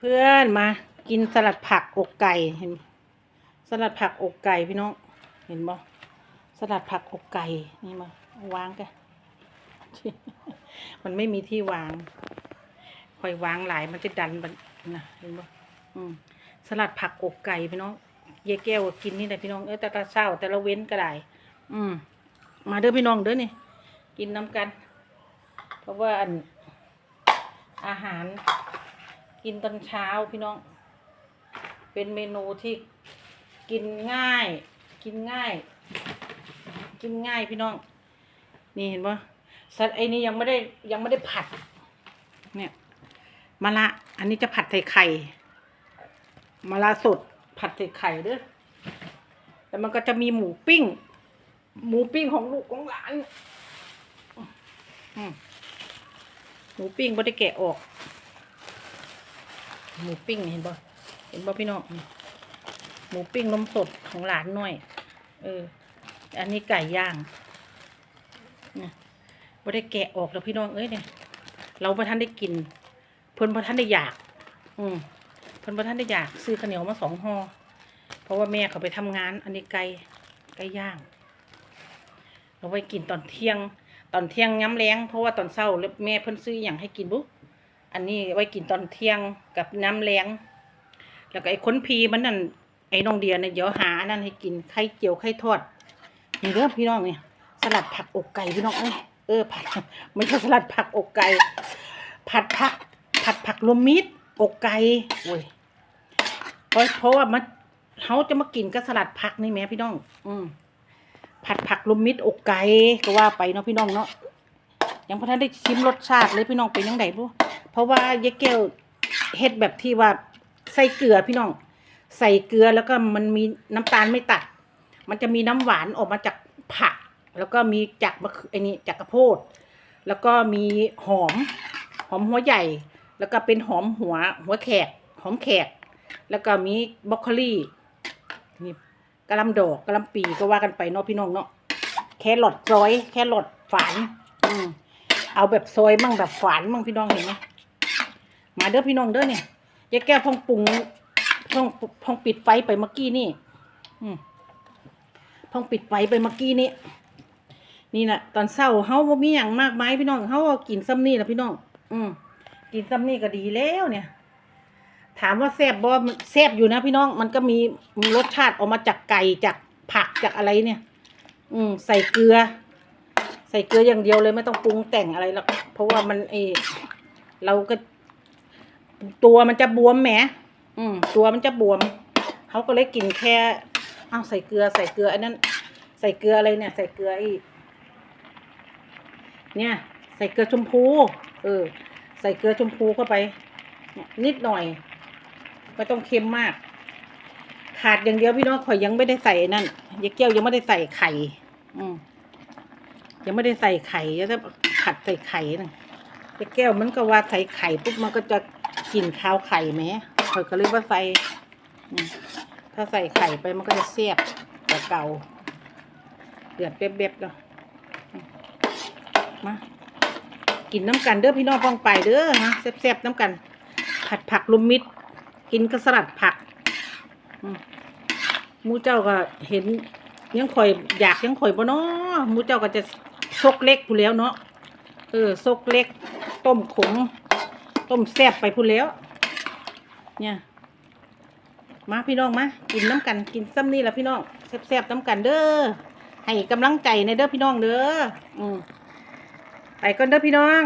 เพื่อนมากินสลัดผักอกไก่เห็นสลัดผักอกไก่พี่น้องเห็นบ่สลัดผักอกไก่นี่มาวางกันมันไม่มีที่วางคอยวางหลายมันจะดันมันนะเห็นบ่อืมสลัดผักอกไก่พี่น้องเยแก้วกินนี่แหละพี่น้องเออแต่ละเช้าแต่ละเว้นก็ได้อืมมาเด้อพี่น้องเด้อนี่กินน้ำกัน เพราะว่าอันอาหาร กินตอนเช้าพี่น้อง เป็นเมนูที่กินง่าย กินง่าย กินง่ายพี่น้อง นี่เห็นปะสัตว์ไอ้นี่ยังไม่ได้ยังไม่ได้ผัด เนี่ยมะละอันนี้จะผัดใส่ไข่มะละสดผัดใส่ไข่เด้อแล้วมันก็จะมีหมูปิ้ง หมูปิ้งของลูกของหลานหมูปิ้งไม่ได้แกะออก หมูปิ้งเห็นบ่เห็นบ่พี่น้องหมูปิ้งนมสดของหลานหน่อย เออ อันนี้ไก่ย่างเนี่ยบ่ได้แกะออกแล้วพี่น้องเอ้ยเนี่ย เราประท่านได้กิน เพิ่นประท่านได้อยาก อืมเพิ่นประท่านได้อยากซื้อข้าวเหนียวมาสองห่อเพราะว่าแม่เขาไปทำงาน อันนี้ไก่ไก่ย่าง เราไว้กินตอนเที่ยง ตอนเที่ยงย้ำแรงเพราะว่าตอนเช้าแล้วแม่เพิ่นซื้ออย่างให้กินบุ๊ อันนี้ไว้กินตอนเที่ยงกับน้ำแรงแล้วก็ไอ้ค้นพีมันนั่นไอ้น้องเดียเนี่ยเดี๋ยวหานนั่นให้กินไข่เจียวไข่ทอดนี่เด้องพี่น้องเนี่ยสลัดผักอกไก่พี่น้องเอ้ยเออผัดไม่ใช่สลัดผักอกไก่ผัดผักผัดผักรวมมิตรอกไก่โอ้ยเพราะเพราะว่ามันเขาจะมากินกับสลัดผักนี่แม่พี่น้อง อืมผัดผักรวมมิตรอกไก่ก็ว่าไปเนาะพี่น้องเนาะ ยังพอท่านได้ชิมรสชาติเลยพี่น้องเป็นยังไงบ่เพราะว่ายายแก้วเฮ็ดแบบที่ว่าใส่เกลือพี่น้อง ใส่เกลือแล้วก็มันมีน้ำตาลไม่ตัด มันจะมีน้ำหวานออกมาจากผัก แล้วก็มีจากมะไอ้นี่จากกระโพด แล้วก็มีหอม หอมหัวใหญ่ แล้วก็เป็นหอมหัวหัวแขก หอมแขก แล้วก็มีบรอกโคลีนี่กระลำดอกกระลำปีก็ว่ากันไปเนาะพี่น้องเนาะแครอทซอย แครอทฝานอืม เอาแบบซอยมั่งแบบฝานมั่งพี่น้องเห็นไหมมาเด้อพี่น้องเด้อเนี่ยยายแก้วพองปรุงพองพองปิดไฟไปเมื่อกี้นี่ อืมพองปิดไฟไปเมื่อกี้นี่นี่นะตอนเช้าเฮาบ่มีหยังมากมายพี่น้องเฮากินซ้ำนี่แหละพี่น้อง อืมกินซ้ำนี่ก็ดีแล้วเนี่ย ถามว่าแซ่บบ่แซ่บอยู่นะพี่น้อง มันก็มีรสชาติออกมาจากไก่จากผักจากอะไรเนี่ย อืมใส่เกลือ ใส่เกลืออย่างเดียวเลยไม่ต้องปรุงแต่งอะไรหรอกเพราะว่ามันเออเราก็ ตัวมันจะบวมแหมอืม ตัวมันจะบวมเขาก็เลยกินแค่เอาใส่เกลือใส่เกลืออันนั้น ใส่เกลืออะไรเนี่ย ใส่เกลือไอ้เนี่ย ใส่เกลือชมพู เออ ใส่เกลือชมพูเข้าไปเนี่ยนิดหน่อยไม่ต้องเค็มมาก ขาดอย่างเดียวพี่น้องข่อยยังไม่ได้ใส่ไอ้นั่นยายเกี้ยวยังไม่ได้ใส่ไข่ อืม ยังไม่ได้ใส่ไข่จะผัดใส่ไข่นะแต่แก้วมันก็ว่าใส่ไข่ปุ๊บมันก็จะกลิ่นข้าวไข่ไหมข่อยก็เลยว่าใส่ถ้าใส่ไข่ไปมันก็จะเสียบกว่เก่าเดือดเบบๆแล้วอืมากินน้ำกันเด้อพี่น้องฟังไปเด้อฮะแซ่บๆน้ำกัน ผัดผักลุมมิดกินกระสลัดผักมูเจ้าก็เห็นยังข่อยอยากยังข่อยบ่เนาะมูเจ้าก็จะ ซกเล็กพูนแล้วเนาะเออซกเล็ก ต้มขมต้มแซ่บไปพูดแล้ว เนี่ย มาพี่น้องมากินน้ำกันกินซ้ำนี่ละพี่น้องแซ่บๆน้ำกันเด้อให้กำลังใจในเด้อพี่น้องเด้ออืมไปก่อนเด้อพี่น้อง